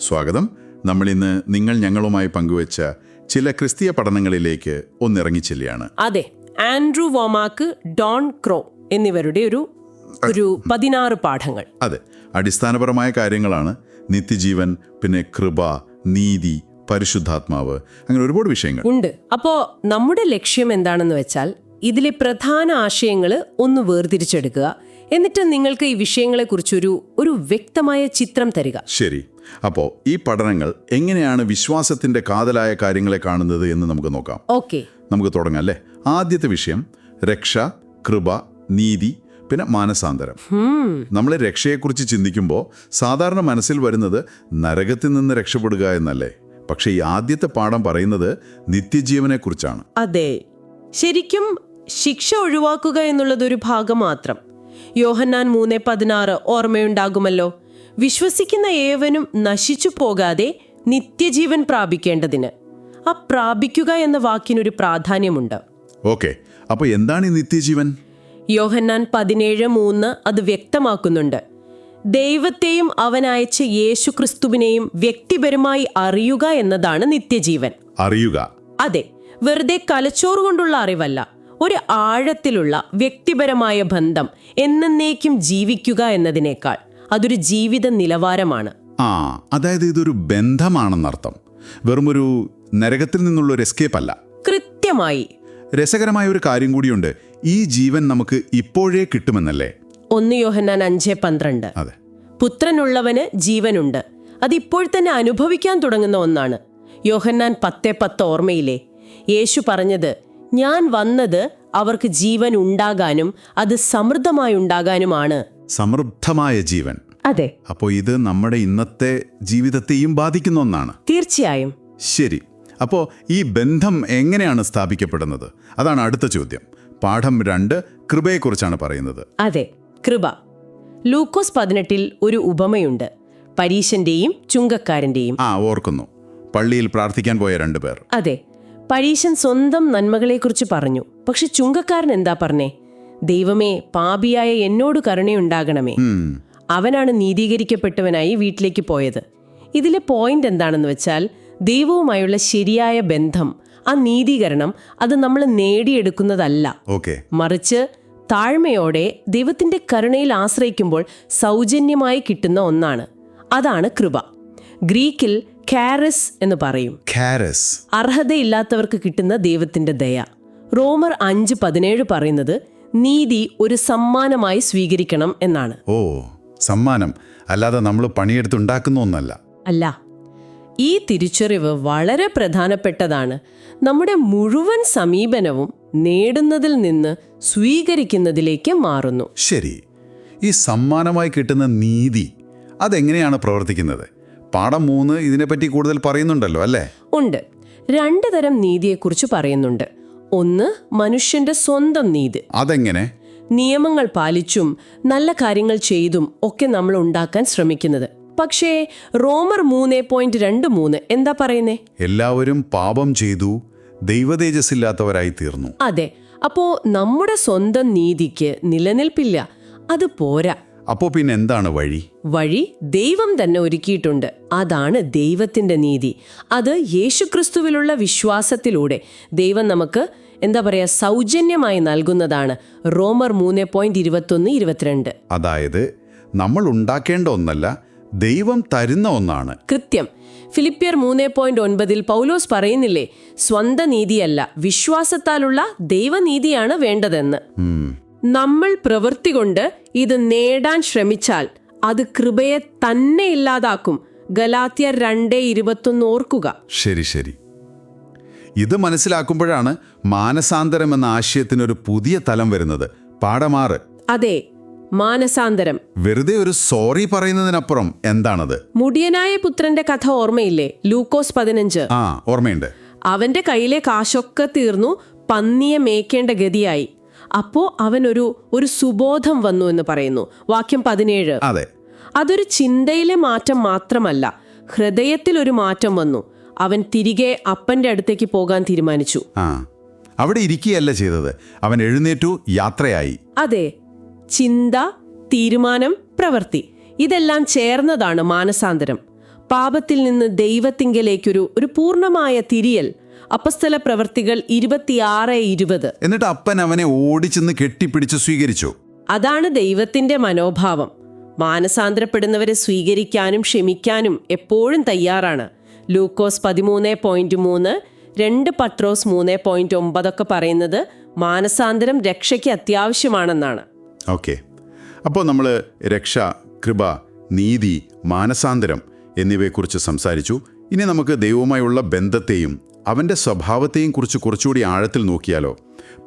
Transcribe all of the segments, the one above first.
സ്വാഗതം. നമ്മൾ ഇന്ന് നിങ്ങൾ ഞങ്ങളുമായി പങ്കുവച്ച ചില ക്രിസ്തീയ പഠനങ്ങളിലേക്ക് ഒന്നിറങ്ങിച്ചെല്ലുകയാണ്. അതെ ആൻഡ്രൂ വോമാക്ക് ഡോൺ ക്രോ എന്നിവരുടെ ഒരു ഒരു പതിനാറ് പാഠങ്ങൾ. അതെ അടിസ്ഥാനപരമായ കാര്യങ്ങളാണ് നിത്യജീവൻ പിന്നെ കൃപ നീതി പരിശുദ്ധാത്മാവ് അങ്ങനെ ഒരുപാട് വിഷയങ്ങൾ. ഉണ്ട്. അപ്പോ നമ്മുടെ ലക്ഷ്യം എന്താണെന്ന് വെച്ചാൽ ഇതിലെ പ്രധാന ആശയങ്ങൾ ഒന്ന് വേർതിരിച്ചെടുക്കുക. എന്നിട്ട് നിങ്ങൾക്ക് ഈ വിഷയങ്ങളെ വിഷയങ്ങളെക്കുറിച്ചൊരു ഒരു വ്യക്തമായ ചിത്രം തരിക. ശരി. അപ്പോൾ ഈ പഠനങ്ങൾ എങ്ങനെയാണ് വിശ്വാസത്തിന്റെ കാതലായ കാര്യങ്ങളെ കാണുന്നത് എന്ന് നമുക്ക് നോക്കാം. ഓക്കെ. നമുക്ക് തുടങ്ങാം അല്ലേ? ആദ്യത്തെ വിഷയം രക്ഷ കൃപ നീതി പിന്നെ മാനസാന്തരം. നമ്മൾ രക്ഷയെക്കുറിച്ച് ചിന്തിക്കുമ്പോൾ സാധാരണ മനസ്സിൽ വരുന്നത് നരകത്തിൽ നിന്ന് രക്ഷപ്പെടുക എന്നല്ലേ? പക്ഷേ ഈ ആദ്യത്തെ പാഠം പറയുന്നത് നിത്യജീവനെക്കുറിച്ചാണ്. അതെ. ശരിക്കും ശിക്ഷ ഒഴിവാക്കുക എന്നുള്ളത് ഒരു ഭാഗം മാത്രം. യോഹന്നാൻ മൂന്ന് പതിനാറ് ഓർമ്മയുണ്ടാകുമല്ലോ? വിശ്വസിക്കുന്ന ഏവനും നശിച്ചു പോകാതെ നിത്യജീവൻ പ്രാപിക്കേണ്ടതിന്. ആ പ്രാപിക്കുക എന്ന വാക്കിനൊരു പ്രാധാന്യമുണ്ട്. ഓക്കെ. അപ്പോൾ എന്താണ് ഈ നിത്യജീവൻ? യോഹന്നാൻ പതിനേഴ് മൂന്ന് അത് വ്യക്തമാക്കുന്നുണ്ട്. ദൈവത്തെയും അവൻ അയച്ച യേശു ക്രിസ്തുവിനെയും വ്യക്തിപരമായി അറിയുക എന്നതാണ് നിത്യജീവൻ. അറിയുക. അതെ വെറുതെ കലച്ചോറ് കൊണ്ടുള്ള അറിവല്ല ഒരു ആഴത്തിലുള്ള വ്യക്തിപരമായ ബന്ധം എന്നേക്കും ജീവിക്കുക എന്നതിനേക്കാൾ. അതൊരു ജീവിത നിലവാരമാണ്. ആ അതായത് ഇതൊരു ബന്ധമാണെന്നർത്ഥം. വെറുമൊരു നരകത്തിൽ നിന്നുള്ള ഒരു എസ്കേപ്പ് അല്ല. കൃത്യമായി. രസകരമായ ഒരു കാര്യം കൂടിയുണ്ട്. ഈ ജീവൻ നമുക്ക് ഇപ്പോഴേ കിട്ടുമെന്നല്ലേ? ഒന്ന് യോഹന്നാൻ അഞ്ച് പന്ത്രണ്ട്. അതെ. പുത്രനുള്ളവന് ജീവനുണ്ട്. അത് ഇപ്പോൾ തന്നെ അനുഭവിക്കാൻ തുടങ്ങുന്ന ഒന്നാണ്. യോഹന്നാൻ പത്തേ പത്ത് ഓർമ്മയിലെ യേശു പറഞ്ഞത് ഞാൻ വന്നത് അവർക്ക് ജീവൻ ഉണ്ടാകാനും അത് സമൃദ്ധമായി ഉണ്ടാകാനുമാണ്. സമൃദ്ധമായ ജീവൻ. അതെ. അപ്പോ ഇത് നമ്മുടെ ഇന്നത്തെ ജീവിതത്തെയും ബാധിക്കുന്ന ഒന്നാണ്. തീർച്ചയായും. ശരി. അപ്പോ ഈ ബന്ധം എങ്ങനെയാണ് സ്ഥാപിക്കപ്പെടുന്നത്? അതാണ് അടുത്ത ചോദ്യം. പാഠം രണ്ട് കൃപയെക്കുറിച്ചാണ് പറയുന്നത്. അതെ. കൃപ. ലൂക്കോസ് പതിനെട്ടിൽ ഒരു ഉപമയുണ്ട്. പരീശന്റെയും ചുങ്കക്കാരന്റെയും. ആ ഓർക്കുന്നു. പള്ളിയിൽ പ്രാർത്ഥിക്കാൻ പോയ രണ്ടുപേർ അതെ. പരീശൻ സ്വന്തം നന്മകളെക്കുറിച്ച് പറഞ്ഞു. പക്ഷെ ചുങ്കക്കാരൻ എന്താ പറഞ്ഞേ? ദൈവമേ പാപിയായ എന്നോട് കരുണയുണ്ടാകണമേ. അവനാണ് നീതീകരിക്കപ്പെട്ടവനായി വീട്ടിലേക്ക് പോയത്. ഇതിലെ പോയിന്റ് എന്താണെന്ന് വെച്ചാൽ ദൈവവുമായുള്ള ശരിയായ ബന്ധം ആ നീതീകരണം അത് നമ്മൾ നേടിയെടുക്കുന്നതല്ല. ഓക്കെ. മറിച്ച് താഴ്മയോടെ ദൈവത്തിന്റെ കരുണയിൽ ആശ്രയിക്കുമ്പോൾ സൗജന്യമായി കിട്ടുന്ന ഒന്നാണ്. അതാണ് കൃപ. ഗ്രീക്കിൽ കാരസ് എന്ന് പറയും. അർഹതയില്ലാത്തവർക്ക് കിട്ടുന്ന ദൈവത്തിന്റെ ദയ. റോമർ അഞ്ച് പതിനേഴ് പറയുന്നത് നീതി ഒരു സമ്മാനമായി സ്വീകരിക്കണം എന്നാണ്. ഓ സമ്മാനം. അല്ലാതെ നമ്മൾ പണിയെടുത്തുണ്ടാക്കുന്ന ഒന്നല്ല. അല്ല ഈ തിരിച്ചറിവ് വളരെ പ്രധാനപ്പെട്ടതാണ്. നമ്മുടെ മുഴുവൻ സമീപനവും നേടുന്നതിൽ നിന്ന് സ്വീകരിക്കുന്നതിലേക്ക് മാറുന്നു. ശരി. ഈ സമ്മാനമായി കിട്ടുന്ന നീതി അതെങ്ങനെയാണ് പ്രവർത്തിക്കുന്നത്? പാഠം മൂന്ന് ഇതിനെപ്പറ്റി കൂടുതൽ പറയുന്നുണ്ടല്ലോ അല്ലേ? ഉണ്ട്. രണ്ട് തരം നീതിയെക്കുറിച്ച് പറയുന്നുണ്ട്. ഒന്ന് മനുഷ്യന്റെ സ്വന്തം നീതി. അതെങ്ങനെ? നിയമങ്ങൾ പാലിച്ചും നല്ല കാര്യങ്ങൾ ചെയ്തും ഒക്കെ നമ്മൾ ഉണ്ടാക്കാൻ ശ്രമിക്കുന്നത്. പക്ഷേ റോമർ മൂന്ന് പോയിന്റ് രണ്ട് മൂന്ന് എന്താ പറയുന്നേ? എല്ലാവരും പാപം ചെയ്തു ദൈവതേജസ്സില്ലാത്തവരായി തീർന്നു. അതെ. അപ്പോ നമ്മുടെ സ്വന്തം നീതിക്ക് നിലനിൽപ്പില്ല. അത് പോരാ. അപ്പോൾ പിന്നെ എന്താണ് വഴി? വഴി ദൈവം തന്നെ ഒരുക്കിയിട്ടുണ്ട്. അതാണ് ദൈവത്തിന്റെ നീതി. അത് യേശുക്രിസ്തുവിലുള്ള വിശ്വാസത്തിലൂടെ ദൈവം നമുക്ക് എന്താ പറയാ സൗജന്യമായി നൽകുന്നതാണ്. റോമർ മൂന്ന് പോയിന്റ് ഇരുപത്തൊന്ന് ഇരുപത്തിരണ്ട്. അതായത് നമ്മൾ ഉണ്ടാക്കേണ്ട ഒന്നല്ല ദൈവം തരുന്ന ഒന്നാണ്. കൃത്യം. ഫിലിപ്പിയർ മൂന്ന് പോയിന്റ് ഒൻപതിൽ പൗലോസ് പറയുന്നില്ലേ സ്വന്തം നീതിയല്ല വിശ്വാസത്താലുള്ള ദൈവനീതിയാണ് വേണ്ടതെന്ന്. നമ്മൾ പ്രവൃത്തി കൊണ്ട് ഇത് നേടാൻ ശ്രമിച്ചാൽ അത് കൃപയെ തന്നെ ഇല്ലാതാക്കും. ഗലാത്യ രണ്ട് ഇരുപത്തൊന്ന് ഓർക്കുക. ശരി ശരി. ഇത് മനസ്സിലാക്കുമ്പോഴാണ് മാനസാന്തരം എന്ന ആശയത്തിനൊരു പുതിയ തലം വരുന്നത്. പാഠമാറ് അതെ മാനസാന്തരം. വെറുതെ ഒരു സോറി പറയുന്നതിനപ്പുറം എന്താണത്? മുടിയനായ പുത്രന്റെ കഥ ഓർമ്മയില്ലേ? ലൂക്കോസ് പതിനഞ്ച്. ആ ഓർമ്മയുണ്ട്. അവന്റെ കയ്യിലെ കാശൊക്കെ തീർന്നു പന്നിയെ മേക്കേണ്ട ഗതിയായി. അപ്പോ അവനൊരു ഒരു സുബോധം വന്നു എന്ന് പറയുന്നു. വാക്യം പതിനേഴ്. അതെ. അതൊരു ചിന്തയിലെ മാറ്റം മാത്രമല്ല ഹൃദയത്തിൽ ഒരു മാറ്റം വന്നു. അവൻ തിരികെ അപ്പന്റെ അടുത്തേക്ക് പോകാൻ തീരുമാനിച്ചു. അവിടെ ഇരിക്കുകയല്ല ചെയ്തത്. അവൻ എഴുന്നേറ്റു യാത്രയായി. അതെ ചിന്ത തീരുമാനം പ്രവൃത്തി ഇതെല്ലാം ചേർന്നതാണ് മാനസാന്തരം. പാപത്തിൽ നിന്ന് ദൈവത്തിങ്കലേക്കൊരു ഒരു പൂർണമായ തിരിയൽ അപ്പസ്തല പ്രവർത്തികൾ ഇരുപത്തിയാറ് ഇരുപത്. എന്നിട്ട് അപ്പൻ അവനെ ഓടിച്ചെന്ന് കെട്ടിപ്പിടിച്ച് സ്വീകരിച്ചു. അതാണ് ദൈവത്തിന്റെ മനോഭാവം. മാനസാന്തരപ്പെടുന്നവരെ സ്വീകരിക്കാനും ക്ഷമിക്കാനും എപ്പോഴും തയ്യാറാണ്. ലൂക്കോസ് പതിമൂന്ന് പോയിന്റ് മൂന്ന് രണ്ട് പത്രോസ് മൂന്ന് പോയിന്റ് ഒമ്പതൊക്കെ പറയുന്നത് മാനസാന്തരം രക്ഷയ്ക്ക് അത്യാവശ്യമാണെന്നാണ്. ഓക്കെ. അപ്പോൾ നമ്മൾ രക്ഷ കൃപ നീതി മാനസാന്തരം എന്നിവയെക്കുറിച്ച് സംസാരിച്ചു. ഇനി നമുക്ക് ദൈവവുമായുള്ള ബന്ധത്തെയും അവന്റെ സ്വഭാവത്തെയും കുറിച്ച് കുറച്ചുകൂടി ആഴത്തിൽ നോക്കിയാലോ?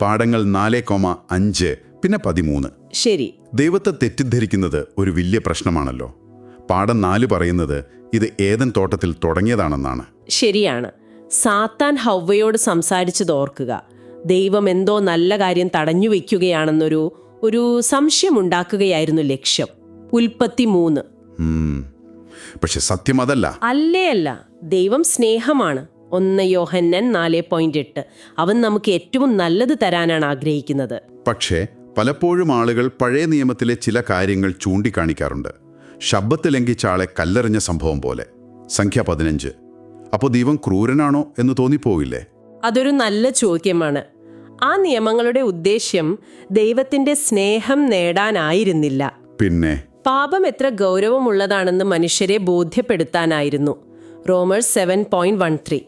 പാഠങ്ങൾ നാല് കോമ അഞ്ച് പിന്നെ പതിമൂന്ന്. ശരി. ദൈവത്തെ തെറ്റിദ്ധരിക്കുന്നത് ഒരു വലിയ പ്രശ്നമാണല്ലോ. പാഠം നാല് പറയുന്നത് ഇത് ഏതൻ തോട്ടത്തിൽ തുടങ്ങിയതാണെന്നാണ്. ശരിയാണ്. സാത്താൻ ഹൗവയോട് സംസാരിച്ചത് ഓർക്കുക. ദൈവം എന്തോ നല്ല കാര്യം തടഞ്ഞു വയ്ക്കുകയാണെന്നൊരു ഒരു സംശയം ഉണ്ടാക്കുകയായിരുന്നു ലക്ഷ്യം. ഉൽപ്പത്തി മൂന്ന്. പക്ഷെ സത്യം അതല്ല. അല്ലേ അല്ല. ദൈവം സ്നേഹമാണ്. ഒന്ന് യോഹന്നൻ നാല് പോയിന്റ് എട്ട്. അവൻ നമുക്ക് ഏറ്റവും നല്ലത് തരാനാണ് ആഗ്രഹിക്കുന്നത്. പക്ഷേ പലപ്പോഴും ആളുകൾ പഴയ നിയമത്തിലെ ചില കാര്യങ്ങൾ ചൂണ്ടിക്കാണിക്കാറുണ്ട്. ശബ്ദത്ത് ലംഘിച്ച ആളെ കല്ലെറിഞ്ഞ സംഭവം പോലെ. സംഖ്യ പതിനഞ്ച്. അപ്പോൾ ദൈവം ക്രൂരനാണോ എന്ന് തോന്നിപ്പോവില്ലേ? അതൊരു നല്ല ചോദ്യമാണ്. ആ നിയമങ്ങളുടെ ഉദ്ദേശ്യം ദൈവത്തിന്റെ സ്നേഹം നേടാനായിരുന്നില്ല. പിന്നെ? പാപം എത്ര ഗൗരവമുള്ളതാണെന്ന് മനുഷ്യരെ ബോധ്യപ്പെടുത്താനായിരുന്നു. Romans seven point one three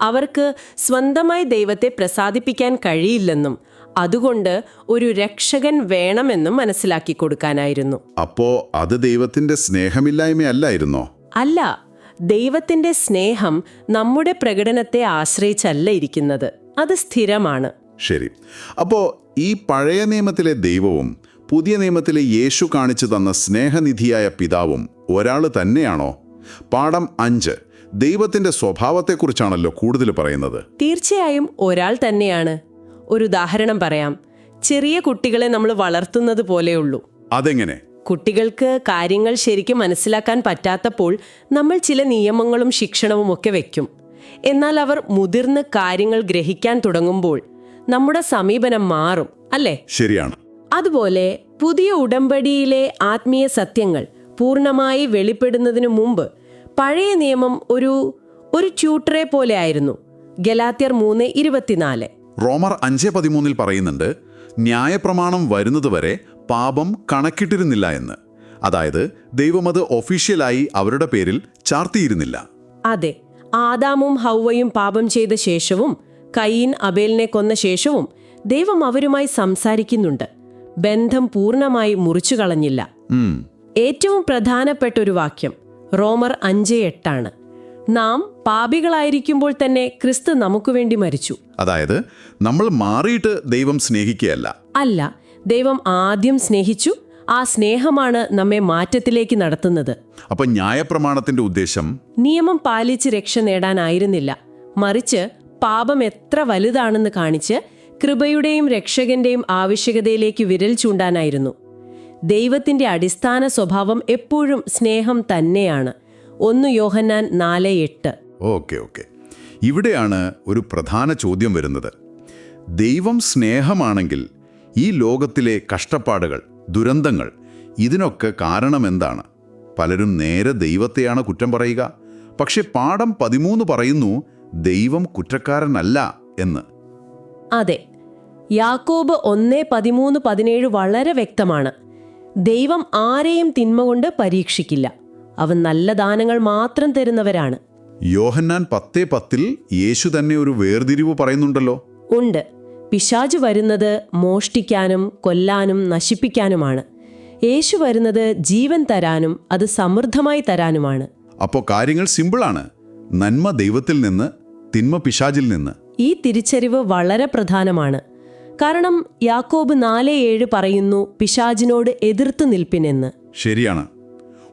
അവർക്ക് സ്വന്തമായി ദൈവത്തെ പ്രസാദിപ്പിക്കാൻ കഴിയില്ലെന്നും അതുകൊണ്ട് ഒരു രക്ഷകൻ വേണമെന്നും മനസ്സിലാക്കി കൊടുക്കാനായിരുന്നു. അപ്പോ അത് ദൈവത്തിന്റെ സ്നേഹമില്ലായ്മയല്ലായിരുന്നോ? അല്ല ദൈവത്തിന്റെ സ്നേഹം നമ്മുടെ പ്രകടനത്തെ ആശ്രയിച്ചല്ല ഇരിക്കുന്നത്. അത് സ്ഥിരമാണ്. ശരി. അപ്പോ ഈ പഴയ നിയമത്തിലെ ദൈവവും പുതിയ നിയമത്തിലെ യേശു കാണിച്ചു തന്ന സ്നേഹനിധിയായ പിതാവും ഒരാൾ തന്നെയാണോ? പാഠം അഞ്ച്. ദൈവത്തിന്റെ സ്വഭാവത്തെക്കുറിച്ചാണല്ലോ കൂടുതൽ പറയുന്നത്. തീർച്ചയായും ഒരാൾ തന്നെയാണ്. ഒരു ഉദാഹരണം പറയാം. ചെറിയ കുട്ടികളെ നമ്മൾ വളർത്തുന്നത് പോലെയുള്ളൂ അതെങ്ങനെ? കുട്ടികൾക്ക് കാര്യങ്ങൾ ശരിക്കും മനസ്സിലാക്കാൻ പറ്റാത്തപ്പോൾ നമ്മൾ ചില നിയമങ്ങളും ശിക്ഷണവും ഒക്കെ വെക്കും. എന്നാൽ അവർ മുതിർന്ന് കാര്യങ്ങൾ ഗ്രഹിക്കാൻ തുടങ്ങുമ്പോൾ നമ്മുടെ സമീപനം മാറും അല്ലേ? ശരിയാണ്. അതുപോലെ പുതിയ ഉടമ്പടിയിലെ ആത്മീയ സത്യങ്ങൾ പൂർണമായി വെളിപ്പെടുന്നതിനു മുമ്പ് പഴയ നിയമം ഒരു ഒരു ട്യൂട്ടറെ പോലെ ആയിരുന്നു. ഗലാത്യർ മൂന്ന് ഇരുപത്തിനാല്. റോമർ അഞ്ച് പതിമൂന്നിൽ പറയുന്നുണ്ട് ന്യായപ്രമാണം വരുന്നതുവരെ പാപം കണക്കിട്ടിരുന്നില്ല എന്ന്. അതായത് ദൈവം അത് ഒഫീഷ്യലായി അവരുടെ പേരിൽ ചാർത്തിയിരുന്നില്ല. അതെ ആദാമും ഹൗവയും പാപം ചെയ്ത ശേഷവും കയീൻ അബേലിനെ കൊന്ന ശേഷവും ദൈവം അവരുമായി സംസാരിക്കുന്നുണ്ട്. ബന്ധം പൂർണമായി മുറിച്ചു കളഞ്ഞില്ല ഏറ്റവും പ്രധാനപ്പെട്ട ഒരു വാക്യം റോമർ അഞ്ച് എട്ടാണ്. നാം പാപികളായിരിക്കുമ്പോൾ തന്നെ ക്രിസ്തു നമുക്ക് വേണ്ടി മരിച്ചു. അതായത് നമ്മൾ മാറിയിട്ട് ദൈവം സ്നേഹിക്കുകയല്ല. അല്ല ദൈവം ആദ്യം സ്നേഹിച്ചു ആ സ്നേഹമാണ് നമ്മെ മാറ്റത്തിലേക്ക് നടത്തുന്നത്. അപ്പൊ ന്യായപ്രമാണത്തിന്റെ ഉദ്ദേശം? നിയമം പാലിച്ച് രക്ഷ നേടാനായിരുന്നില്ല മറിച്ച് പാപം എത്ര വലുതാണെന്ന് കാണിച്ച് കൃപയുടെയും രക്ഷകന്റെയും ആവശ്യകതയിലേക്ക് വിരൽ ചൂണ്ടാനായിരുന്നു. ദൈവത്തിന്റെ അടിസ്ഥാന സ്വഭാവം എപ്പോഴും സ്നേഹം തന്നെയാണ്. ഒന്ന് യോഹന്നാൻ നാല് എട്ട്. Okay okay. ഇവിടെയാണ് ഒരു പ്രധാന ചോദ്യം വരുന്നത്. ദൈവം സ്നേഹമാണെങ്കിൽ ഈ ലോകത്തിലെ കഷ്ടപ്പാടുകൾ ദുരന്തങ്ങൾ ഇതിനൊക്കെ കാരണം എന്താണ്? പലരും നേരെ ദൈവത്തെയാണ് കുറ്റം പറയുക. പക്ഷെ പാഠം പതിമൂന്ന് പറയുന്നു ദൈവം കുറ്റക്കാരനല്ല എന്ന്. അതെ. യാക്കോബ് ഒന്ന് പതിമൂന്ന് പതിനേഴ് വളരെ വ്യക്തമാണ്. ദൈവം ആരെയും തിന്മ കൊണ്ട് പരീക്ഷിക്കില്ല. അവൻ നല്ല ദാനങ്ങൾ മാത്രം തരുന്നവരാണ്. യോഹന്നാൻ പത്തേ പത്തിൽ യേശു തന്നെ ഒരു വേർതിരിവ് പറയുന്നുണ്ടല്ലോ. ഉണ്ട്. പിശാജ് വരുന്നത് മോഷ്ടിക്കാനും കൊല്ലാനും നശിപ്പിക്കാനുമാണ്. യേശു വരുന്നത് ജീവൻ തരാനും അത് സമൃദ്ധമായി തരാനുമാണ്. അപ്പോൾ കാര്യങ്ങൾ സിമ്പിളാണ്. നന്മ ദൈവത്തിൽ നിന്ന് തിന്മ പിശാജിൽ നിന്ന്. ഈ തിരിച്ചറിവ് വളരെ പ്രധാനമാണ്. കാരണം യാക്കോബ് നാല് ഏഴ് പറയുന്നു പിശാജിനോട് എതിർത്ത് നിൽപ്പിനെന്ന് ശരിയാണ്.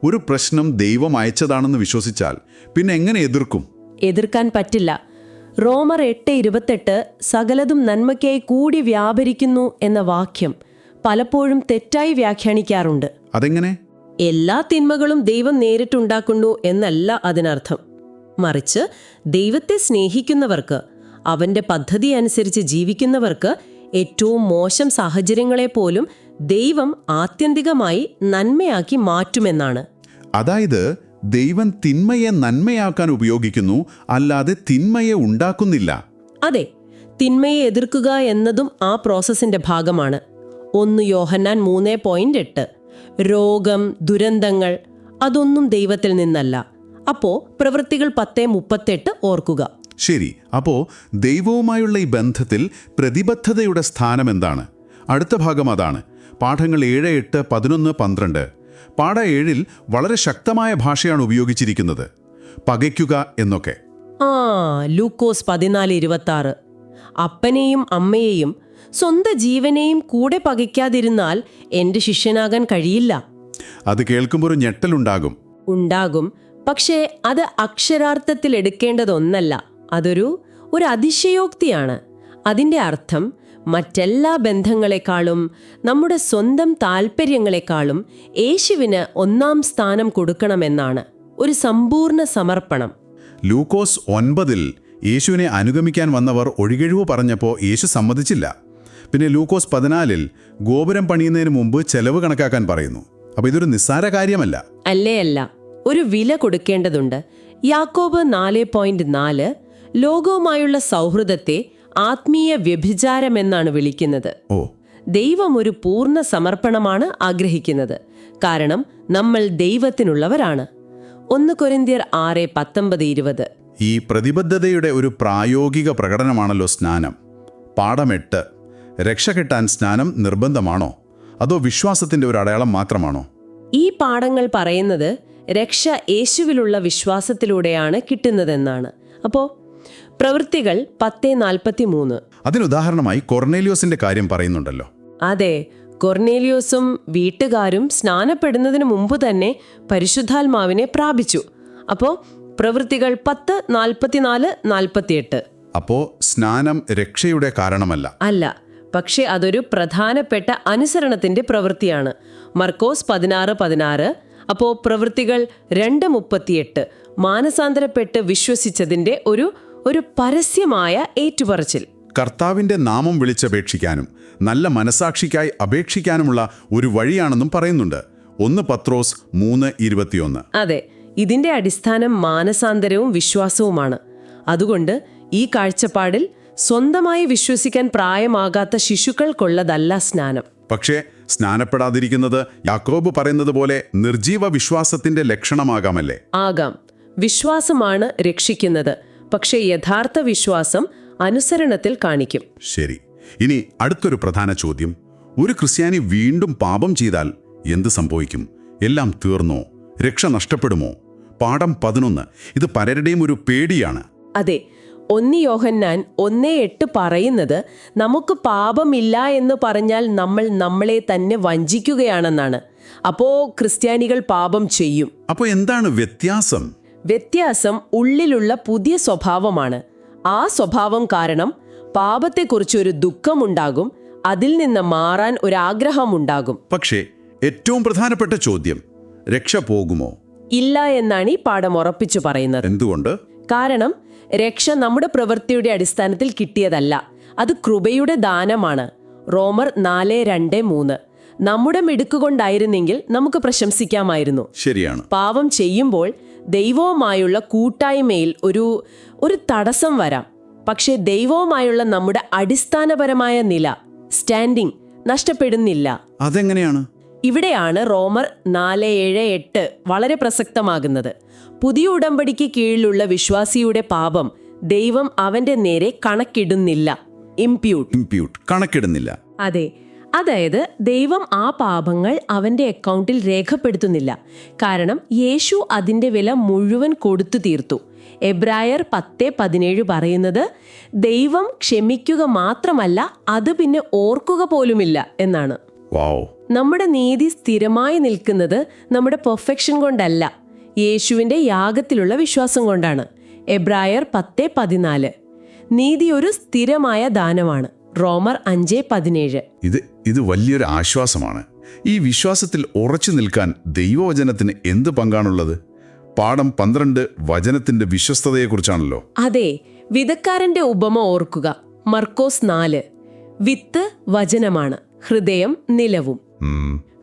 ഒരു പ്രശ്നം ദൈവം അയച്ചതാണെന്ന് വിശ്വസിച്ചാൽ പിന്നെ എങ്ങനെ എതിർക്കും? എതിർക്കാൻ പറ്റില്ല. റോമർ എട്ട് ഇരുപത്തെട്ട് സകലതും നന്മയ്ക്കായി കൂടി വ്യാപരിക്കുന്നു എന്ന വാക്യം പലപ്പോഴും തെറ്റായി വ്യാഖ്യാനിക്കാറുണ്ട്. അതെങ്ങനെ? എല്ലാ തിന്മകളും ദൈവം നേരിട്ടുണ്ടാക്കുന്നു എന്നല്ല അതിനർത്ഥം. മറിച്ച് ദൈവത്തെ സ്നേഹിക്കുന്നവർക്ക് അവന്റെ പദ്ധതി അനുസരിച്ച് ജീവിക്കുന്നവർക്ക് ഏറ്റവും മോശം സാഹചര്യങ്ങളെ പോലും ദൈവം ആത്യന്തികമായി നന്മയാക്കി മാറ്റുമെന്നാണ്. അതായത് ദൈവം തിന്മയെ നന്മയാക്കാൻ ഉപയോഗിക്കുന്നു അല്ലാതെ തിന്മയെ ഉണ്ടാക്കുന്നില്ല. അതെ തിന്മയെ എതിർക്കുക എന്നതും ആ പ്രോസസ്സിന്റെ ഭാഗമാണ്. ഒന്ന് യോഹന്നാൻ മൂന്ന് പോയിന്റ് എട്ട്. രോഗം ദുരന്തങ്ങൾ അതൊന്നും ദൈവത്തിൽ നിന്നല്ല. അപ്പോ പ്രവൃത്തികൾ പത്തേ മുപ്പത്തെട്ട് ഓർക്കുക. ശരി അപ്പോൾ ദൈവവുമായുള്ള ഈ ബന്ധത്തിൽ പ്രതിബദ്ധതയുടെ സ്ഥാനം എന്താണ്? അടുത്ത ഭാഗം അതാണ് പാഠങ്ങൾ ഏഴ് എട്ട് പതിനൊന്ന് പന്ത്രണ്ട്. പാഠ ഏഴിൽ വളരെ ശക്തമായ ഭാഷയാണ് ഉപയോഗിച്ചിരിക്കുന്നത് പകയ്ക്കുക എന്നൊക്കെ. ആ ലൂക്കോസ് പതിനാല് ഇരുപത്തി ആറ് അപ്പനെയും അമ്മയെയും സ്വന്തം ജീവനെയും കൂടെ പകയ്ക്കാതിരുന്നാൽ എന്റെ ശിഷ്യനാകാൻ കഴിയില്ല. അത് കേൾക്കുമ്പോൾ ഒരു ഞെട്ടലുണ്ടാകും. ഉണ്ടാകും പക്ഷേ അത് അക്ഷരാർത്ഥത്തിൽ എടുക്കേണ്ടതൊന്നല്ല. അതൊരു ഒരു അതിശയോക്തിയാണ് അതിന്റെ അർത്ഥം മറ്റെല്ലാ ബന്ധങ്ങളെക്കാളും നമ്മുടെ സ്വന്തം താൽപ്പര്യങ്ങളെക്കാളും യേശുവിന് ഒന്നാം സ്ഥാനം കൊടുക്കണമെന്നാണ്. ഒരു സമ്പൂർണ സമർപ്പണം. ലൂക്കോസ് ഒൻപതിൽ യേശുവിനെ അനുഗമിക്കാൻ വന്നവർ ഒഴികഴിവ് പറഞ്ഞപ്പോൾ യേശു സമ്മതിച്ചില്ല. പിന്നെ ലൂക്കോസ് പതിനാലിൽ ഗോപുരം പണിയുന്നതിന് മുമ്പ് ചെലവ് കണക്കാക്കാൻ പറയുന്നു. അപ്പോൾ ഇതൊരു നിസ്സാര കാര്യമല്ല. അല്ലേ അല്ല. ഒരു വില കൊടുക്കേണ്ടതുണ്ട്. യാക്കോബ് നാല് പോയിന്റ് നാല് ലോകവുമായുള്ള സൗഹൃദത്തെ ആത്മീയ വ്യഭിചാരമെന്നാണ് വിളിക്കുന്നത്. ദൈവം ഒരു പൂർണ സമർപ്പണമാണ് ആഗ്രഹിക്കുന്നത്. കാരണം നമ്മൾ ദൈവത്തിനുള്ളവരാണ്. ഒന്ന് കൊരിന്ത്യർ ആറ് പത്തൊമ്പത് ഇരുപത്. ഈ പ്രതിബദ്ധതയുടെ ഒരു പ്രായോഗിക പ്രകടനമാണല്ലോ സ്നാനം. പാഠമെട്ട് രക്ഷ കിട്ടാൻ സ്നാനം നിർബന്ധമാണോ? അതോ വിശ്വാസത്തിന്റെ ഒരു അടയാളം മാത്രമാണോ? ഈ പാഠങ്ങൾ പറയുന്നത് രക്ഷ യേശുവിലുള്ള വിശ്വാസത്തിലൂടെയാണ് കിട്ടുന്നതെന്നാണ്. അപ്പോ പ്രവൃത്തികൾ പത്തേ നാൽപ്പത്തി മൂന്ന് അതിനുദാഹരണമായി കൊർണേലിയോസിന്റെ കാര്യം പറയുന്നുണ്ടല്ലോ. അതെ കൊർണേലിയോസും വീട്ടുകാരും സ്നാനപ്പെടുന്നതിന് മുമ്പ് തന്നെ പരിശുദ്ധാത്മാവിനെ പ്രാപിച്ചു. അപ്പോൾ പ്രവൃത്തികൾ പത്ത് നാൽപ്പത്തിനാല് നാൽപ്പത്തിയെട്ട്. അപ്പോ സ്നാനം രക്ഷയുടെ കാരണമല്ല. അല്ല പക്ഷെ അതൊരു പ്രധാനപ്പെട്ട അനുസരണത്തിന്റെ പ്രവൃത്തിയാണ്. മർക്കോസ് പതിനാറ് പതിനാറ്. അപ്പോൾ പ്രവൃത്തികൾ രണ്ട് മുപ്പത്തിയെട്ട്. മാനസാന്തരപ്പെട്ട് വിശ്വസിച്ചതിന്റെ ഒരു ഒരു പരസ്യമായ ഏറ്റുപറച്ചിൽ. കർത്താവിന്റെ നാമം വിളിച്ചപേക്ഷിക്കാനും നല്ല മനസാക്ഷിക്കായി അപേക്ഷിക്കാനുമുള്ള ഒരു വഴിയാണെന്നും പറയുന്നുണ്ട്. ഒന്ന് പത്രോസ് മൂന്ന് ഇരുപത്തിയൊന്ന്. അതെ ഇതിന്റെ അടിസ്ഥാനം മാനസാന്തരവും വിശ്വാസവുമാണ്. അതുകൊണ്ട് ഈ കാഴ്ചപ്പാടിൽ സ്വന്തമായി വിശ്വസിക്കാൻ പ്രായമാകാത്ത ശിശുക്കൾക്കുള്ളതല്ല സ്നാനം. പക്ഷേ സ്നാനപ്പെടാതിരിക്കുന്നത് യാക്കോബ് പറയുന്നത് പോലെ നിർജീവ വിശ്വാസത്തിന്റെ ലക്ഷണമാകാമല്ലേ? ആകാം. വിശ്വാസമാണ് രക്ഷിക്കുന്നത്. പക്ഷേ യഥാർത്ഥ വിശ്വാസം അനുസരണത്തിൽ കാണിക്കും. ശരി. ഇനി അടുത്തൊരു പ്രധാന ചോദ്യം. ഒരു ക്രിസ്ത്യാനി വീണ്ടും പാപം ചെയ്താൽ എന്ത് സംഭവിക്കും? എല്ലാം തീർന്നോ? രക്ഷ നഷ്ടപ്പെടുമോ? പാഠം പതിനൊന്ന്. ഇത് പലരുടെയും ഒരു പേടിയാണ്. അതെ. ഒന്ന് യോഹന്നാൻ ഒന്നേ എട്ട് പറയുന്നത് നമുക്ക് പാപമില്ല എന്ന് പറഞ്ഞാൽ നമ്മൾ നമ്മളെ തന്നെ വഞ്ചിക്കുകയാണെന്നാണ്. അപ്പോ ക്രിസ്ത്യാനികൾ പാപം ചെയ്യും. അപ്പോൾ എന്താണ് വ്യത്യാസം? വ്യത്യാസം ഉള്ളിലുള്ള പുതിയ സ്വഭാവമാണ്. ആ സ്വഭാവം കാരണം പാപത്തെക്കുറിച്ച് ഒരു ദുഃഖമുണ്ടാകും അതിൽ നിന്ന് മാറാൻ ഒരാഗ്രഹമുണ്ടാകും. പക്ഷേ ഏറ്റവും പ്രധാനപ്പെട്ട ചോദ്യം രക്ഷ പോകുമോ? ഇല്ല എന്നാണ് ഈ പാഠം ഉറപ്പിച്ചു പറയുന്നത്. എന്തുകൊണ്ട്? കാരണം രക്ഷ നമ്മുടെ പ്രവൃത്തിയുടെ അടിസ്ഥാനത്തിൽ കിട്ടിയതല്ല. അത് കൃപയുടെ ദാനമാണ്. റോമർ നാല് രണ്ട് മൂന്ന്. നമ്മുടെ മിടുക്കുകൊണ്ടായിരുന്നെങ്കിൽ നമുക്ക് പ്രശംസിക്കാമായിരുന്നു. ശരിയാണ്. പാവം ചെയ്യുമ്പോൾ ദൈവവുമായുള്ള കൂട്ടായ്മയിൽ ഒരു ഒരു തടസ്സം വരാം. പക്ഷേ ദൈവവുമായുള്ള നമ്മുടെ അടിസ്ഥാനപരമായ നില സ്റ്റാൻഡിംഗ് നഷ്ടപ്പെടുന്നില്ല. അതെങ്ങനെയാണ്? ഇവിടെയാണ് റോമർ നാല് ഏഴ് എട്ട് വളരെ പ്രസക്തമാകുന്നത്. പുതിയ ഉടമ്പടിക്ക് കീഴിലുള്ള വിശ്വാസിയുടെ പാപം ദൈവം അവന്റെ നേരെ കണക്കിടുന്നില്ല. ഇംപ്യൂട്ട് ഇംപ്യൂട്ട് കണക്കിടുന്നില്ല. അതെ. അതായത് ദൈവം ആ പാപങ്ങൾ അവന്റെ അക്കൗണ്ടിൽ രേഖപ്പെടുത്തുന്നില്ല. കാരണം യേശു അതിന്റെ വില മുഴുവൻ കൊടുത്തു തീർത്തു. എബ്രായർ പത്ത് പതിനേഴ് പറയുന്നത് ദൈവം ക്ഷമിക്കുക മാത്രമല്ല അത് പിന്നെ ഓർക്കുക പോലുമില്ല എന്നാണ്. നമ്മുടെ നീതി സ്ഥിരമായി നിൽക്കുന്നത് നമ്മുടെ പെർഫെക്ഷൻ കൊണ്ടല്ല യേശുവിന്റെ യാഗത്തിലുള്ള വിശ്വാസം കൊണ്ടാണ്. എബ്രായർ പത്ത് പതിനാല്. നീതി ഒരു സ്ഥിരമായ ദാനമാണ്. റോമർ അഞ്ച് പതിനേഴ്. ഇത് ഇത് വലിയൊരു ആശ്വാസമാണ്. ഈ വിശ്വാസത്തിൽ ഉറച്ചു നിൽക്കാൻ ദൈവവചനത്തിന് എന്ത് പങ്കാണുള്ളത്? പാഠം പന്ത്രണ്ട് വചനത്തിന്റെ വിശ്വസ്തതയെക്കുറിച്ചാണല്ലോ. അതെ വിതക്കാരന്റെ ഉപമ ഓർക്കുക. മർക്കോസ് നാല്. വിത്ത് വചനമാണ് ഹൃദയം നിലവും.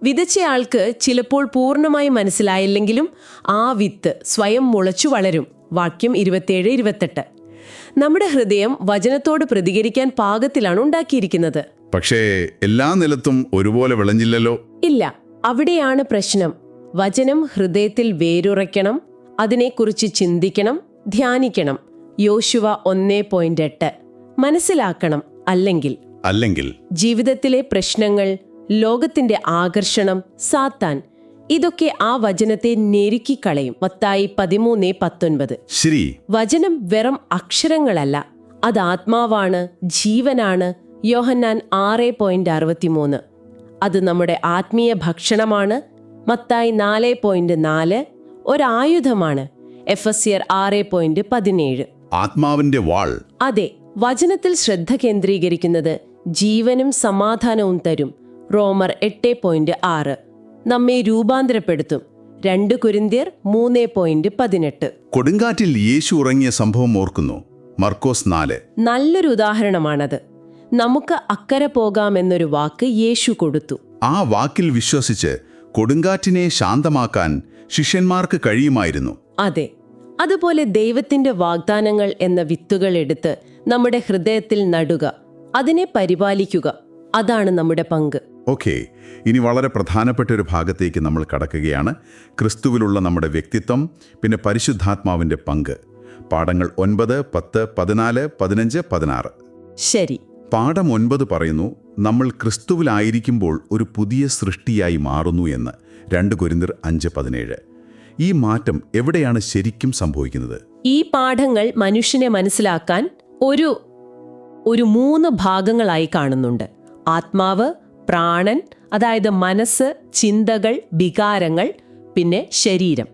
വിതച്ചയാൾക്ക് ചിലപ്പോൾ പൂർണമായി മനസ്സിലായില്ലെങ്കിലും ആ വിത്ത് സ്വയം മുളച്ചു വളരും. വാക്യം ഇരുപത്തിയേഴ് ഇരുപത്തെട്ട്. നമ്മുടെ ഹൃദയം വചനത്തോട് പ്രതികരിക്കാൻ പാകത്തിലാണ് ഉണ്ടാക്കിയിരിക്കുന്നത്. പക്ഷേ എല്ലാ നിലത്തും ഒരുപോലെ വിളഞ്ഞില്ലല്ലോ? ഇല്ല അവിടെയാണ് പ്രശ്നം. വചനം ഹൃദയത്തിൽ വേരുറയ്ക്കണം അതിനെക്കുറിച്ച് ചിന്തിക്കണം ധ്യാനിക്കണം. യോശുവ ഒന്നേ പോയിന്റ് എട്ട്. മനസ്സിലാക്കണം അല്ലെങ്കിൽ അല്ലെങ്കിൽ ജീവിതത്തിലെ പ്രശ്നങ്ങൾ ലോകത്തിന്റെ ആകർഷണം സാത്താൻ ഇതൊക്കെ ആ വചനത്തെ ഞെരുക്കിക്കളയും. മത്തായി പതിമൂന്ന് പത്തൊൻപത്. ശരി. വചനം വെറും അക്ഷരങ്ങളല്ല അത് ആത്മാവാണ് ജീവനാണ്. യോഹന്നാൻ ആറ് പോയിന്റ് അറുപത്തിമൂന്ന്. അത് നമ്മുടെ ആത്മീയ ഭക്ഷണമാണ്. മത്തായി നാല് പോയിന്റ് നാല് ഒരായുധമാണ്. എഫ് എസ് സിയർ ആറ് പോയിന്റ് പതിനേഴ്. ആത്മാവിന്റെ വാൾ. അതെ വചനത്തിൽ ശ്രദ്ധ കേന്ദ്രീകരിക്കുന്നത് ജീവനും സമാധാനവും തരും. റോമർ എട്ട് പോയിന്റ് ആറ്. നമ്മെ രൂപാന്തരപ്പെടുത്തും. രണ്ട് കുരിന്തിയർ മൂന്ന് പോയിന്റ് പതിനെട്ട്. കൊടുങ്കാറ്റിൽ യേശു ഉറങ്ങിയ സംഭവം ഓർക്കുന്നു. മർക്കോസ് നാല്. നല്ലൊരു ഉദാഹരണമാണത്. നമുക്ക് അക്കരെ പോകാമെന്നൊരു വാക്ക് യേശു കൊടുത്തു. ആ വാക്കിൽ വിശ്വസിച്ച് കൊടുങ്കാറ്റിനെ ശാന്തമാക്കാൻ ശിഷ്യന്മാർക്ക് കഴിയുമായിരുന്നു. അതെ. അതുപോലെ ദൈവത്തിന്റെ വാഗ്ദാനങ്ങൾ എന്ന വിത്തുകൾ എടുത്ത് നമ്മുടെ ഹൃദയത്തിൽ നടുക. അതിനെ പരിപാലിക്കുക. അതാണ് നമ്മുടെ പങ്ക്. ഓക്കെ ഇനി വളരെ പ്രധാനപ്പെട്ട ഒരു ഭാഗത്തേക്ക് നമ്മൾ കടക്കുകയാണ്. ക്രിസ്തുവിലുള്ള നമ്മുടെ വ്യക്തിത്വം പിന്നെ പരിശുദ്ധാത്മാവിന്റെ പങ്ക്. പാഠങ്ങൾ ഒൻപത് പത്ത് പതിനാല് പതിനഞ്ച് പതിനാറ്. ശരി. പാഠം ഒൻപത് പറയുന്നു നമ്മൾ ക്രിസ്തുവിലായിരിക്കുമ്പോൾ ഒരു പുതിയ സൃഷ്ടിയായി മാറുന്നു എന്ന്. രണ്ട് കുരിന്തിർ അഞ്ച് പതിനേഴ്. ഈ മാറ്റം എവിടെയാണ് ശരിക്കും സംഭവിക്കുന്നത്? ഈ പാഠങ്ങൾ മനുഷ്യനെ മനസ്സിലാക്കാൻ ഒരു ഒരു മൂന്ന് ഭാഗങ്ങളായി കാണുന്നുണ്ട്. ആത്മാവ് പ്രാണൻ അതായത് മനസ്സ് ചിന്തകൾ വികാരങ്ങൾ പിന്നെ ശരീരം.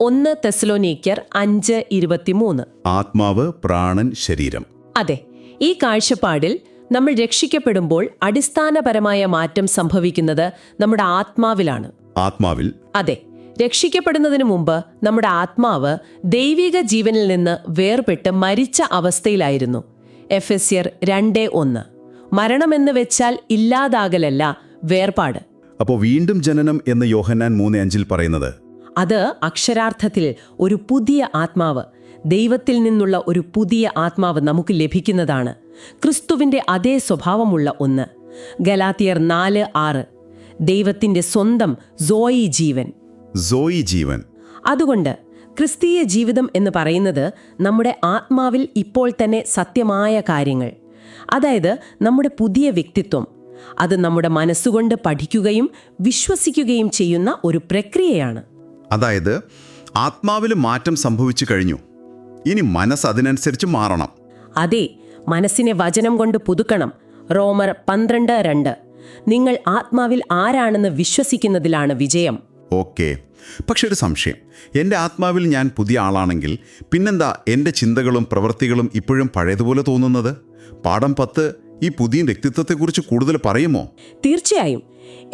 ഒന്ന് തെസലോനീക്കർ അഞ്ച് ഇരുപത്തിമൂന്ന്. ആത്മാവ് പ്രാണൻ ശരീരം. അതെ ഈ കാഴ്ചപ്പാടിൽ നമ്മൾ രക്ഷിക്കപ്പെടുമ്പോൾ അടിസ്ഥാനപരമായ മാറ്റം സംഭവിക്കുന്നത് നമ്മുടെ ആത്മാവിലാണ്. ആത്മാവിൽ. അതെ രക്ഷിക്കപ്പെടുന്നതിന് മുമ്പ് നമ്മുടെ ആത്മാവ് ദൈവിക ജീവനിൽ നിന്ന് വേർപെട്ട് മരിച്ച അവസ്ഥയിലായിരുന്നു. എഫ് എസ് എർ രണ്ട് ഒന്ന്. മരണമെന്ന് വെച്ചാൽ ഇല്ലാതാകലല്ല വേർപാട്. അപ്പോൾ വീണ്ടും ജനനം എന്ന് യോഹന്നാൻ മൂന്ന് അഞ്ചിൽ പറയുന്നത്? അത് അക്ഷരാർത്ഥത്തിൽ ഒരു പുതിയ ആത്മാവ് ദൈവത്തിൽ നിന്നുള്ള ഒരു പുതിയ ആത്മാവ് നമുക്ക് ലഭിക്കുന്നതാണ്. ക്രിസ്തുവിന്റെ അതേ സ്വഭാവമുള്ള ഒന്ന്. ഗലാത്തിയർ നാല് ആറ്. ദൈവത്തിന്റെ സ്വന്തം സോയി ജീവൻ. സോയി ജീവൻ. അതുകൊണ്ട് ക്രിസ്തീയ ജീവിതം എന്ന് പറയുന്നത് നമ്മുടെ ആത്മാവിൽ ഇപ്പോൾ തന്നെ സത്യമായ കാര്യങ്ങൾ. അതായത് നമ്മുടെ പുതിയ വ്യക്തിത്വം. അത് നമ്മുടെ മനസ്സുകൊണ്ട് പഠിക്കുകയും വിശ്വസിക്കുകയും ചെയ്യുന്ന ഒരു പ്രക്രിയയാണ്. അതായത് ആത്മാവിൽ മാറ്റം സംഭവിച്ചു കഴിഞ്ഞു. ഇനി മനസ്സ് അതിനനുസരിച്ച് മാറണം. അതെ മനസ്സിനെ വചനം കൊണ്ട് പുതുക്കണം. റോമർ പന്ത്രണ്ട് രണ്ട്. നിങ്ങൾ ആത്മാവിൽ ആരാണെന്ന് വിശ്വസിക്കുന്നതിലാണ് വിജയം. ഓക്കെ. പക്ഷെ ഒരു സംശയം. എന്റെ ആത്മാവിൽ ഞാൻ പുതിയ ആളാണെങ്കിൽ പിന്നെന്താ എന്റെ ചിന്തകളും പ്രവൃത്തികളും ഇപ്പോഴും പഴയതുപോലെ തോന്നുന്നത്? പാഠം പത്ത് ഈ പുതിയ വ്യക്തിത്വത്തെക്കുറിച്ച് കൂടുതൽ പറയുമോ? തീർച്ചയായും.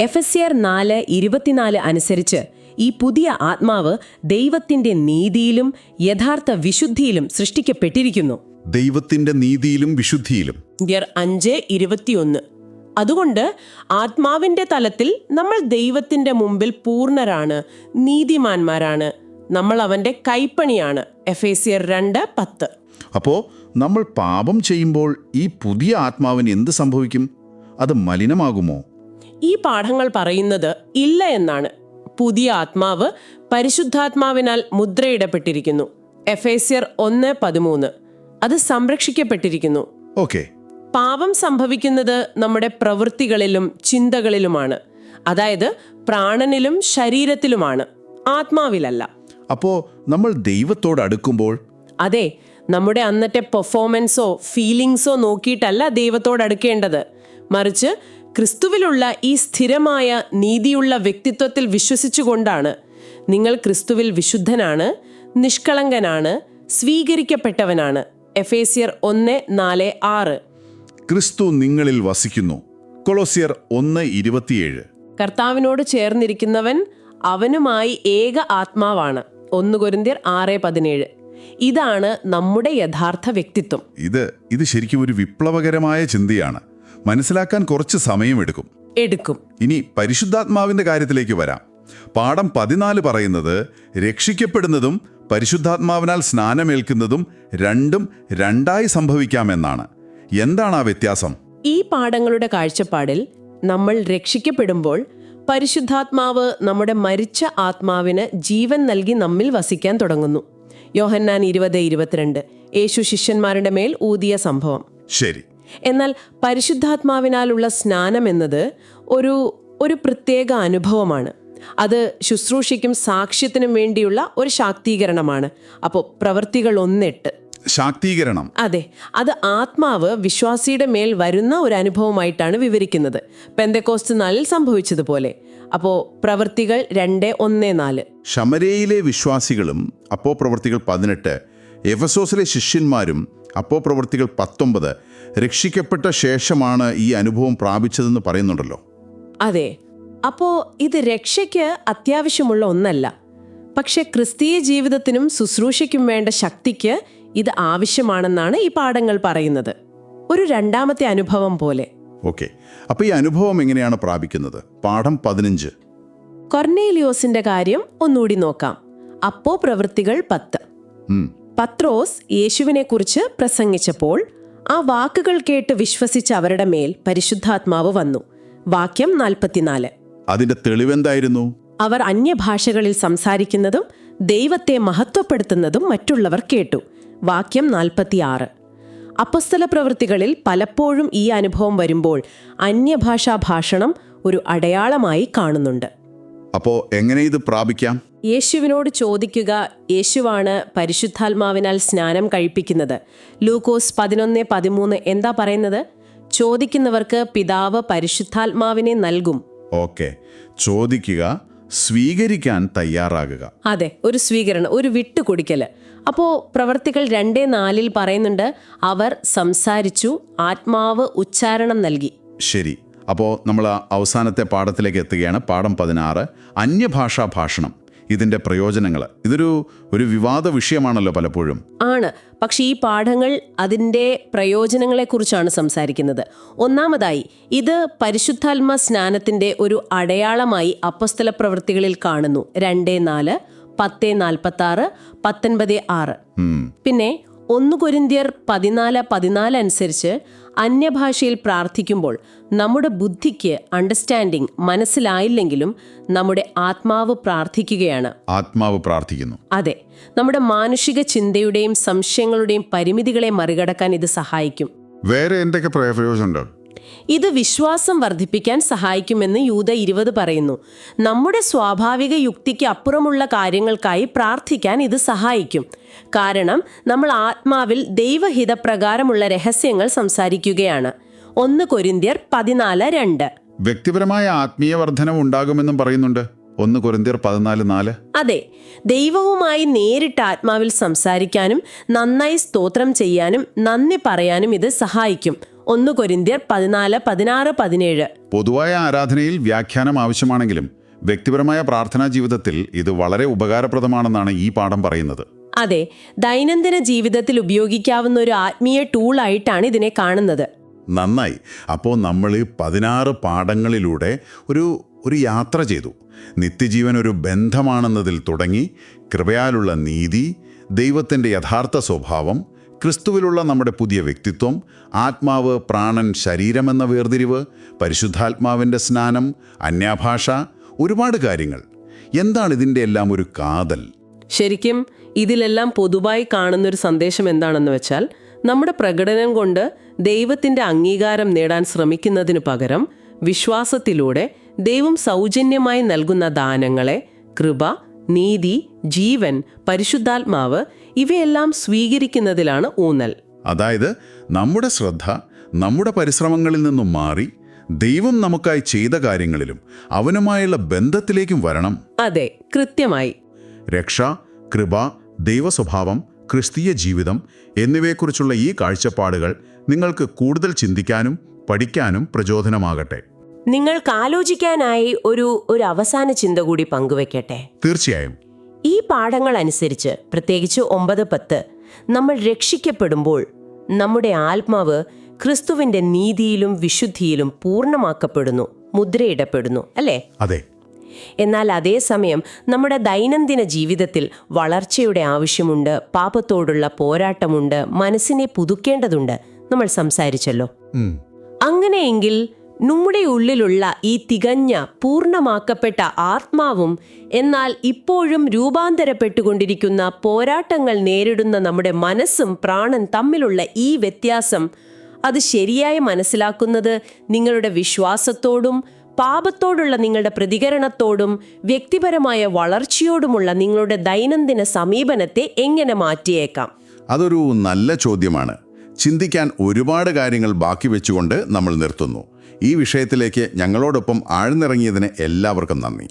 എഫ് എസ് ആർ നാല് ഇരുപത്തിനാല് അനുസരിച്ച് ഈ പുതിയ ആത്മാവ് ദൈവത്തിന്റെ നീതിയിലും യഥാർത്ഥ വിശുദ്ധിയിലും സൃഷ്ടിക്കപ്പെട്ടിരിക്കുന്നു. ദൈവത്തിന്റെ നീതിയിലും വിശുദ്ധിയിലും. അഞ്ച് ഇരുപത്തിയൊന്ന്. അതുകൊണ്ട് ആത്മാവിന്റെ തലത്തിൽ നമ്മൾ ദൈവത്തിന്റെ മുമ്പിൽ പൂർണരാണ് നീതിമാന്മാരാണ്. നമ്മൾ അവന്റെ കൈപ്പണിയാണ്. എഫ് എ സിയർ രണ്ട് പത്ത്. അപ്പോൾ നമ്മൾ പാപം ചെയ്യുമ്പോൾ ഈ പുതിയ ആത്മാവിന് എന്ത് സംഭവിക്കും? അത് മലിനമാകുമോ? ഈ പാഠങ്ങൾ പറയുന്നത് ഇല്ല എന്നാണ്. പുതിയ ആത്മാവ് പരിശുദ്ധാത്മാവിനാൽ മുദ്രയിടപ്പെട്ടിരിക്കുന്നു. എഫേസ്യർ ഒന്ന് പതിമൂന്ന്. അത് സംരക്ഷിക്കപ്പെട്ടിരിക്കുന്നു. ഓക്കെ. പാപം സംഭവിക്കുന്നത് നമ്മുടെ പ്രവൃത്തികളിലും ചിന്തകളിലുമാണ്. അതായത് പ്രാണനിലും ശരീരത്തിലുമാണ്. ആത്മാവിലല്ല. അപ്പോ നമ്മൾ ദൈവത്തോട് അടുക്കുമ്പോൾ? അതെ നമ്മുടെ അന്നത്തെ പെർഫോമൻസോ ഫീലിങ്സോ നോക്കിയിട്ടല്ല ദൈവത്തോട് അടുക്കേണ്ടത്. മറിച്ച് ക്രിസ്തുവിലുള്ള ഈ സ്ഥിരമായ നീതിയുള്ള വ്യക്തിത്വത്തിൽ വിശ്വസിച്ചുകൊണ്ടാണ് നിങ്ങൾ ക്രിസ്തുവിൽ വിശുദ്ധനാണ് നിഷ്കളങ്കനാണ് സ്വീകരിക്കപ്പെട്ടവനാണ്. എഫേസിയർ ഒന്ന് നാല് ആറ്. ക്രിസ്തു നിങ്ങളിൽ വസിക്കുന്നു. കൊളോസിയർ ഒന്ന് ഇരുപത്തിയേഴ്. കർത്താവിനോട് ചേർന്നിരിക്കുന്നവൻ അവനുമായി ഏക ആത്മാവാണ്. ഒന്ന് കൊരിന്തിയർ ആറ് പതിനേഴ്. ഇതാണ് നമ്മുടെ യഥാർത്ഥ വ്യക്തിത്വം. ഇത് ഇത് ശരിക്കും ഒരു വിപ്ലവകരമായ ചിന്തയാണ്. മനസ്സിലാക്കാൻ കുറച്ച് സമയമെടുക്കും എടുക്കും. ഇനി പരിശുദ്ധാത്മാവിന്റെ കാര്യത്തിലേക്ക് വരാം. പാഠം പതിനാല് പറയുന്നത് രക്ഷിക്കപ്പെടുന്നതും പരിശുദ്ധാത്മാവിനാൽ സ്നാനമേൽക്കുന്നതും രണ്ടും രണ്ടായി സംഭവിക്കാമെന്നാണ്. എന്താണ് ആ വ്യത്യാസം? ഈ പാഠങ്ങളുടെ കാഴ്ചപ്പാടിൽ നമ്മൾ രക്ഷിക്കപ്പെടുമ്പോൾ പരിശുദ്ധാത്മാവ് നമ്മുടെ മരിച്ച ആത്മാവിന് ജീവൻ നൽകി നമ്മിൽ വസിക്കാൻ തുടങ്ങുന്നു. യോഹന്നാൻ ഇരുപത് ഇരുപത്തിരണ്ട്. യേശു ശിഷ്യന്മാരുടെ മേൽ ഊതിയ സംഭവം. ശരി. എന്നാൽ പരിശുദ്ധാത്മാവിനാലുള്ള സ്നാനം എന്നത് ഒരു ഒരു പ്രത്യേക അനുഭവമാണ്. അത് ശുശ്രൂഷയ്ക്കും സാക്ഷ്യത്തിനും വേണ്ടിയുള്ള ഒരു ശാക്തീകരണമാണ്. അപ്പോൾ പ്രവൃത്തികൾ ഒന്നെട്ട്. ശാക്തീകരണം. അതെ അത് ആത്മാവ് വിശ്വാസിയുടെ മേൽ വരുന്ന ഒരു അനുഭവമായിട്ടാണ് വിവരിക്കുന്നത്. പെന്തക്കോസ്റ്റ് നാളിൽ സംഭവിച്ചതുപോലെ. അപ്പോൾ പ്രവൃത്തികൾ രണ്ട് ഒന്ന് നാല്. ശമരയിലെ വിശ്വാസികളും അപ്പോ പ്രവർത്തികൾ പതിനെട്ട്. എഫസോസിലെ ശിഷ്യന്മാരും അപ്പോ പ്രവർത്തികൾ പത്തൊമ്പത്. രക്ഷിക്കപ്പെട്ട ശേഷമാണ് ഈ അനുഭവം പ്രാപിച്ചതെന്ന് പറയുന്നുണ്ടല്ലോ. അതെ. അപ്പോ ഇത് രക്ഷയ്ക്ക് അത്യാവശ്യമുള്ള ഒന്നല്ല. പക്ഷെ ക്രിസ്തീയ ജീവിതത്തിനും ശുശ്രൂഷയ്ക്കും വേണ്ട ശക്തിക്ക് ഇത് ആവശ്യമാണെന്നാണ് ഈ പാഠങ്ങൾ പറയുന്നത്. ഒരു രണ്ടാമത്തെ അനുഭവം പോലെ. ഓക്കെ. അപ്പോൾ ഈ അനുഭവം എങ്ങനെയാണ് പ്രാപിക്കുന്നത്? പാഠം പതിനഞ്ച്. കൊർണേലിയോസിന്റെ കാര്യം ഒന്നുകൂടി നോക്കാം. അപ്പോ പ്രവൃത്തികൾ പത്ത്. പത്രോസ് യേശുവിനെക്കുറിച്ച് പ്രസംഗിച്ചപ്പോൾ ആ വാക്കുകൾ കേട്ട് വിശ്വസിച്ച അവരുടെ മേൽ പരിശുദ്ധാത്മാവ് വന്നു. വാക്യം നാൽപ്പത്തിനാല്. അതിന്റെ തെളിവെന്തായിരുന്നു? അവർ അന്യഭാഷകളിൽ സംസാരിക്കുന്നതും ദൈവത്തെ മഹത്വപ്പെടുത്തുന്നതും മറ്റുള്ളവർ കേട്ടു. വാക്യം നാൽപ്പത്തിയാറ്. അപ്പസ്തല പ്രവൃത്തികളിൽ പലപ്പോഴും ഈ അനുഭവം വരുമ്പോൾ അന്യഭാഷാ ഭാഷണം ഒരു അടയാളമായി കാണുന്നുണ്ട്. അപ്പോ എങ്ങനെ ഇത് പ്രാപിക്കാം? യേശുവിനോട് ചോദിക്കുക യേശുവാണ് പരിശുദ്ധാത്മാവിനാൽ സ്നാനം കഴിപ്പിക്കുന്നത്. ലൂക്കോസ് പതിനൊന്ന് പതിമൂന്ന് എന്താ പറയുന്നത്? ചോദിക്കുന്നവർക്ക് പിതാവ് പരിശുദ്ധാത്മാവിനെ നൽകും. ഓക്കെ. ചോദിക്കുക സ്വീകരിക്കാൻ തയ്യാറാകുക. അതെ ഒരു സ്വീകരണം ഒരു വിട്ടുകൊടുക്കൽ. അപ്പോൾ പ്രവർത്തികൾ രണ്ടേ നാലിൽ പറയുന്നുണ്ട് അവർ സംസാരിച്ചു ആത്മാവ് ഉച്ചാരണം നൽകി. ശരി. അപ്പോൾ നമ്മൾ അവസാനത്തെ പാഠത്തിലേക്ക് എത്തുകയാണ്. പാഠം പതിനാറ് അന്യഭാഷാ ഭാഷണം. ഇതിന്റെ പ്രയോജനങ്ങൾ ഇതൊരു ഒരു വിവാദ വിഷയമാണല്ലോ പലപ്പോഴും. ആണ്. പക്ഷേ ഈ പാഠങ്ങൾ അതിന്റെ പ്രയോജനങ്ങളെക്കുറിച്ചാണ് സംസാരിക്കുന്നത്. ഒന്നാമതായി ഇത് പരിശുദ്ധാത്മ സ്നാനത്തിന്റെ ഒരു അടയാളമായി അപ്പസ്തല പ്രവൃത്തികളിൽ കാണുന്നു. രണ്ടേ നാല് പത്ത് നാൽപ്പത്തി ആറ് പത്തൊൻപത് ആറ്. പിന്നെ ഒന്ന് കൊരിന്ത്യർ പതിനാല് പതിനാല് അനുസരിച്ച് അന്യഭാഷയിൽ പ്രാർത്ഥിക്കുമ്പോൾ നമ്മുടെ ബുദ്ധിക്ക് അണ്ടർസ്റ്റാൻഡിങ് മനസ്സിലായില്ലെങ്കിലും നമ്മുടെ ആത്മാവ് പ്രാർത്ഥിക്കുകയാണ്. ആത്മാവ് പ്രാർത്ഥിക്കുന്നു. അതെ നമ്മുടെ മാനുഷിക ചിന്തയുടെയും സംശയങ്ങളുടെയും പരിമിതികളെ മറികടക്കാൻ ഇത് സഹായിക്കും. വേറെ എന്തൊക്കെ പ്രയോജനമുണ്ടോ? ഇത് വിശ്വാസം വർദ്ധിപ്പിക്കാൻ സഹായിക്കുമെന്ന് യൂത ഇരുപത് പറയുന്നു. നമ്മുടെ സ്വാഭാവിക യുക്തിക്ക് അപ്പുറമുള്ള കാര്യങ്ങൾക്കായി പ്രാർത്ഥിക്കാൻ ഇത് സഹായിക്കും. കാരണം നമ്മൾ ആത്മാവിൽ ദൈവഹിതപ്രകാരമുള്ള രഹസ്യങ്ങൾ സംസാരിക്കുകയാണ്. ഒന്ന് കൊരിന്ത്യർ പതിനാല് രണ്ട്. വ്യക്തിപരമായ ആത്മീയ വർധനം ഉണ്ടാകുമെന്നും പറയുന്നുണ്ട്. ഒന്ന് കൊരിന്ത്യർ പതിനാല് നാല്. അതെ ദൈവവുമായി നേരിട്ട് ആത്മാവിൽ സംസാരിക്കാനും നന്നായി സ്തോത്രം ചെയ്യാനും നന്ദി പറയാനും ഇത് സഹായിക്കും. ഒന്ന് കൊരിന്ത്യർ പതിനാല് പതിനാറ് പതിനേഴ്. പൊതുവായ ആരാധനയിൽ വ്യാഖ്യാനം ആവശ്യമാണെങ്കിലും വ്യക്തിപരമായ പ്രാർത്ഥനാ ജീവിതത്തിൽ ഇത് വളരെ ഉപകാരപ്രദമാണെന്നാണ് ഈ പാഠം പറയുന്നത്. അതെ ദൈനംദിന ജീവിതത്തിൽ ഉപയോഗിക്കാവുന്ന ഒരു ആത്മീയ ടൂൾ ആയിട്ടാണ് ഇതിനെ കാണുന്നത്. നന്നായി. അപ്പോൾ നമ്മൾ പതിനാറ് പാഠങ്ങളിലൂടെ ഒരു ഒരു യാത്ര ചെയ്തു. നിത്യജീവൻ ഒരു ബന്ധമാണെന്നതിൽ തുടങ്ങി കൃപയാലുള്ള നീതി ദൈവത്തിന്റെ യഥാർത്ഥ സ്വഭാവം ക്രിസ്തുവിലുള്ള നമ്മുടെ പുതിയ വ്യക്തിത്വം ആത്മാവ് പ്രാണൻ ശരീരമെന്ന വേർതിരിവ് പരിശുദ്ധാത്മാവിന്റെ സ്നാനം അന്യാഭാഷ ഒരുപാട് കാര്യങ്ങൾ. എന്താണ് ഇതിന്റെ എല്ലാം ഒരു കാതൽ? ശരിക്കും ഇതിലെല്ലാം പൊതുവായി കാണുന്നൊരു സന്ദേശം എന്താണെന്ന് വെച്ചാൽ നമ്മുടെ പ്രകടനം കൊണ്ട് ദൈവത്തിന്റെ അംഗീകാരം നേടാൻ ശ്രമിക്കുന്നതിന് പകരം വിശ്വാസത്തിലൂടെ ദൈവം സൗജന്യമായി നൽകുന്ന ദാനങ്ങളെ കൃപ നീതി ജീവൻ പരിശുദ്ധാത്മാവ് ഇവയെല്ലാം സ്വീകരിക്കുന്നതിലാണ് ഊന്നൽ. അതായത് നമ്മുടെ ശ്രദ്ധ നമ്മുടെ പരിശ്രമങ്ങളിൽ നിന്നും മാറി ദൈവം നമുക്കായി ചെയ്ത കാര്യങ്ങളിലും അവനുമായുള്ള ബന്ധത്തിലേക്കും വരണം. അതെ കൃത്യമായി. രക്ഷ കൃപ ദൈവസ്വഭാവം ക്രിസ്തീയ ജീവിതം എന്നിവയെക്കുറിച്ചുള്ള ഈ കാഴ്ചപ്പാടുകൾ നിങ്ങൾക്ക് കൂടുതൽ ചിന്തിക്കാനും പഠിക്കാനും പ്രചോദനമാകട്ടെ. നിങ്ങൾക്ക് ആലോചിക്കാനായി ഒരു ഒരു അവസാന ചിന്ത കൂടി പങ്കുവെക്കട്ടെ. തീർച്ചയായും. ഈ പാഠങ്ങൾ അനുസരിച്ച് പ്രത്യേകിച്ച് ഒമ്പത് പത്ത് നമ്മൾ രക്ഷിക്കപ്പെടുമ്പോൾ നമ്മുടെ ആത്മാവ് ക്രിസ്തുവിന്റെ നീതിയിലും വിശുദ്ധിയിലും പൂർണമാക്കപ്പെടുന്നു മുദ്രയിടപ്പെടുന്നു അല്ലേ? അതെ. എന്നാൽ അതേസമയം നമ്മുടെ ദൈനംദിന ജീവിതത്തിൽ വളർച്ചയുടെ ആവശ്യമുണ്ട് പാപത്തോടുള്ള പോരാട്ടമുണ്ട് മനസ്സിനെ പുതുക്കേണ്ടതുണ്ട്. നമ്മൾ സംസാരിച്ചല്ലോ. അങ്ങനെയെങ്കിൽ നമ്മുടെ ഉള്ളിലുള്ള ഈ തികഞ്ഞ പൂർണമാക്കപ്പെട്ട ആത്മാവും എന്നാൽ ഇപ്പോഴും രൂപാന്തരപ്പെട്ടുകൊണ്ടിരിക്കുന്ന പോരാട്ടങ്ങൾ നേരിടുന്ന നമ്മുടെ മനസ്സും പ്രാണൻ തമ്മിലുള്ള ഈ വ്യത്യാസം അത് ശരിയായി മനസ്സിലാക്കുന്നത് നിങ്ങളുടെ വിശ്വാസത്തോടും പാപത്തോടുള്ള നിങ്ങളുടെ പ്രതികരണത്തോടും വ്യക്തിപരമായ വളർച്ചയോടുമുള്ള നിങ്ങളുടെ ദൈനംദിന സമീപനത്തെ എങ്ങനെ മാറ്റിയേക്കാം? അതൊരു നല്ല ചോദ്യമാണ്. ചിന്തിക്കാൻ ഒരുപാട് കാര്യങ്ങൾ ബാക്കി വെച്ചുകൊണ്ട് നമ്മൾ നിർത്തുന്നു. ഈ വിഷയത്തിലേക്ക് ഞങ്ങളോടൊപ്പം ആഴ്ന്നിറങ്ങിയതിന് എല്ലാവർക്കും നന്ദി.